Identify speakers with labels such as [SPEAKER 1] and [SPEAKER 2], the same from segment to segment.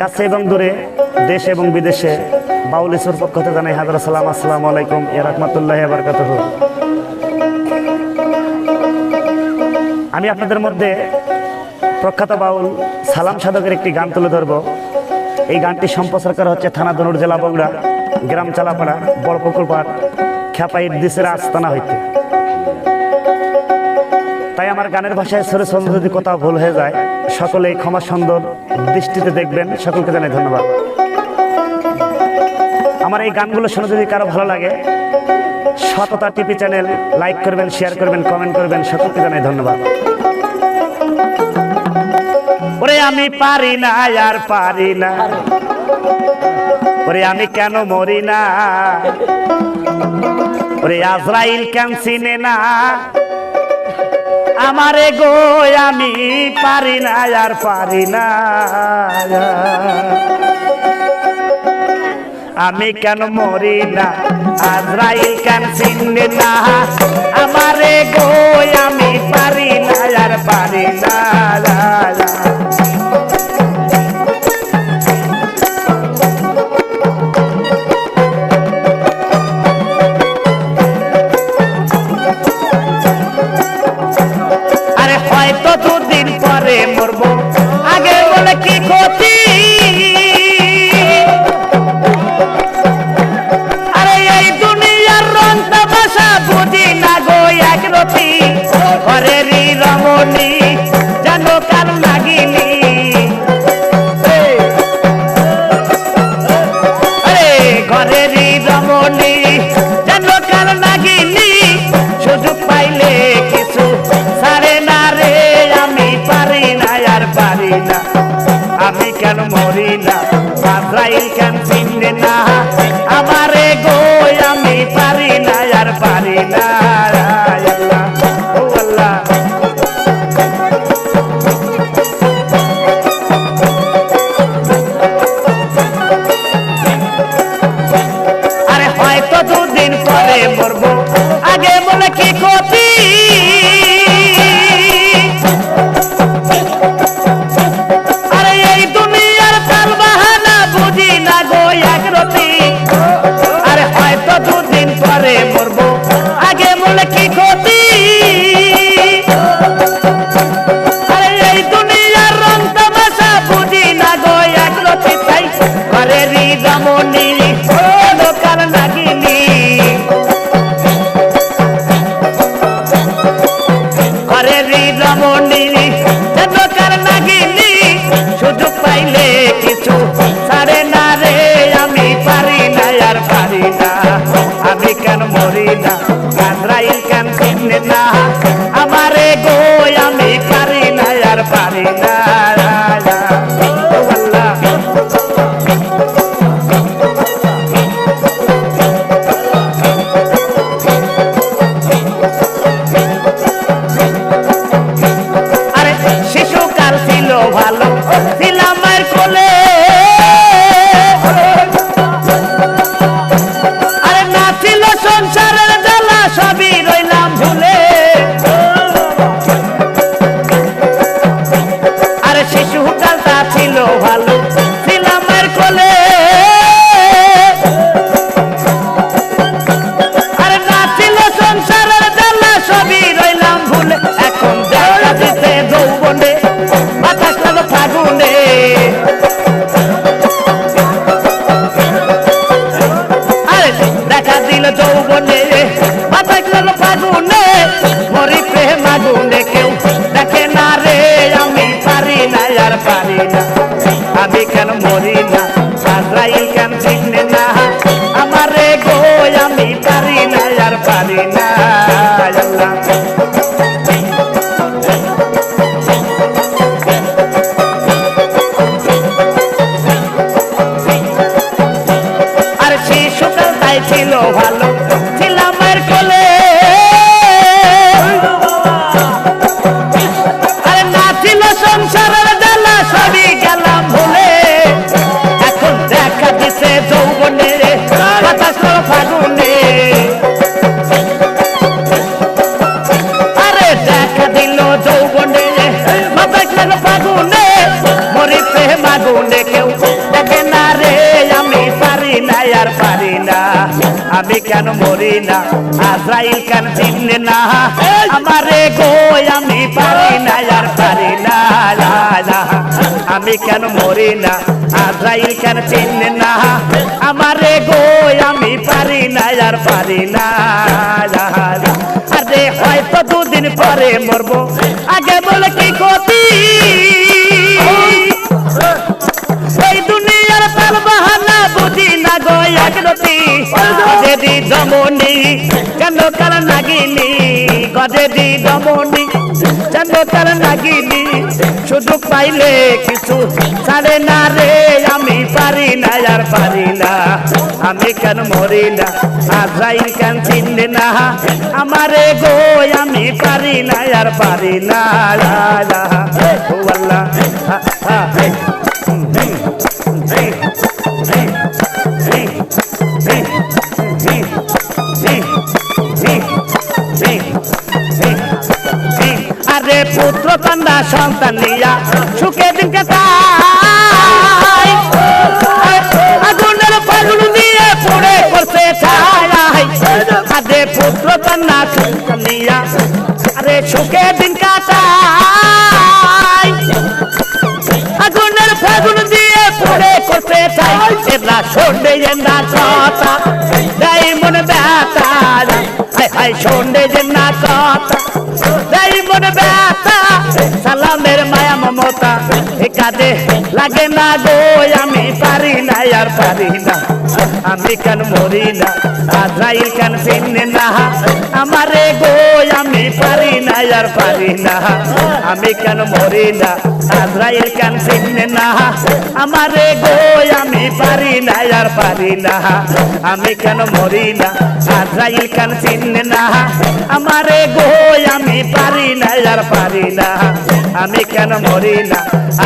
[SPEAKER 1] কাছে এবং দূরে দেশ এবং বিদেশে বাউল ইসুর পক্ষ থেকে জানাই, হাজার সালাম, আসসালামু আলাইকুম। ইয়া রহমতুল্লাহ বারকাতুহু। আমি আপনাদের মধ্যে প্রখ্যাত বাউল সালাম সাধকের একটি গান তুলে ধরব। এই গানটি সম্প্রচার করা হচ্ছে থানা ধনুর জেলা বগুড়া, গ্রাম চালাপাড়া বড় পুকুর পাড় খ্যাপাই দিসের আস্তানা হইতে। আমার গানের ভাষায় সরে সরে যদি কোথাও ভুল হয়ে যায়, সকলেই ক্ষমা সুন্দর দৃষ্টিতে দেখবেন। সকলকে জানাই ধন্যবাদ। আমার এই গানগুলো শুনে যদি কারও ভালো লাগে, সততা টিভি চ্যানেল লাইক করবেন, শেয়ার করবেন, কমেন্ট করবেন, সকলকে জানাই ধন্যবাদ। ওরে আমি পারি না আর পারি না। ওরে আমি কেন মরি না? ওরে আজরাইল কেন চিনে না? আমারে গো, আমি পারি না, আর পারি না। আমি কেন মরি না? আজরাইল কেন চিনে না? আমারে গো, আমি পারি না, আর পারি না। আরে ঘরেরই রমণী, যেন কার নাগিনি, সুযোগ পাইলে কিছু সারে না রে, আমি পারি না আর পারি না। আমি কেন মরি না? কেন চিনে না? ঘরেরই ভালো ছিলাম মায়ের কোলে। আরে না ছিল সংসারের জ্বালা, সবই রইলাম আরে শিশুকালটা ছিল ভালো, ছিলাম মায়ের কোলে। আরে না যৌবনে বাতাস করো ফাগুনে মরি প্রেম আগুনে কেউ না, আর পারি না। আমি কেন মরি না? আজরাইল কেন চিনলে না? আমারে গো আমি পারি না, আর পারি না। আমি কেন মরি না? আজরাইল কেন চিনলে না? আমারে গো আমি পারি না, আর পারি না। আরে হয়তো দুদিন পরে মরবো। আগে বলে কি ক্ষতি? গো একরতি গজেদি দমনি চন্দ্রকার নাগিনি গজেদি দমনি চন্দ্রকার নাগিনি শুধু পাইলে কিছু ছাড়ে না রে। আমি পারি না আর পারি না। আমি কেন মরি না? আজরাইল কেন চিনলে না? আমারে গো আমি পারি না আর পারি না। ও আল্লাহ। হা, কন্যা সন্তান নিয়া সুখে দিনকে তাই। আগুনের ফাগুন দিয়ে পড়ে করছে ছাই আরে পুত্র কন্যা সন্তান নিয়া আরে সুখে দিন কাটাই আগুনের ফাগুন দিয়ে পড়ে করতে চাই এরা সন্ডে না কথা হাই হাই যে না কথা, তাই মনে ব্যথা, সালামের মায়া, মমতা। এ কাঁদে লাগে না গো, আমি পারি না, আর পারি না। আমি কেন মরি না? আজরাইল কেন চিনে না? আমারে গো, আমি পারি না আর পারি না। আমি কেন মরি না? আজরাইল কেন চিনে না? আমারে গো, আমি পারি না আর পারি না। আমি কেন মরি না? আজরাইল কেন চিনে না? আমারে গো, আমি পারি না আর পারি না। আমি কেন মরি না?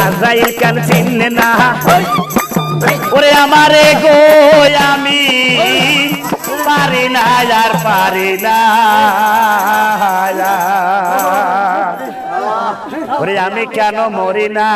[SPEAKER 1] আজরাইল কেন চিনে না? আমারে গো আমি পারি না আর পারি না। আমি কেন মরি না?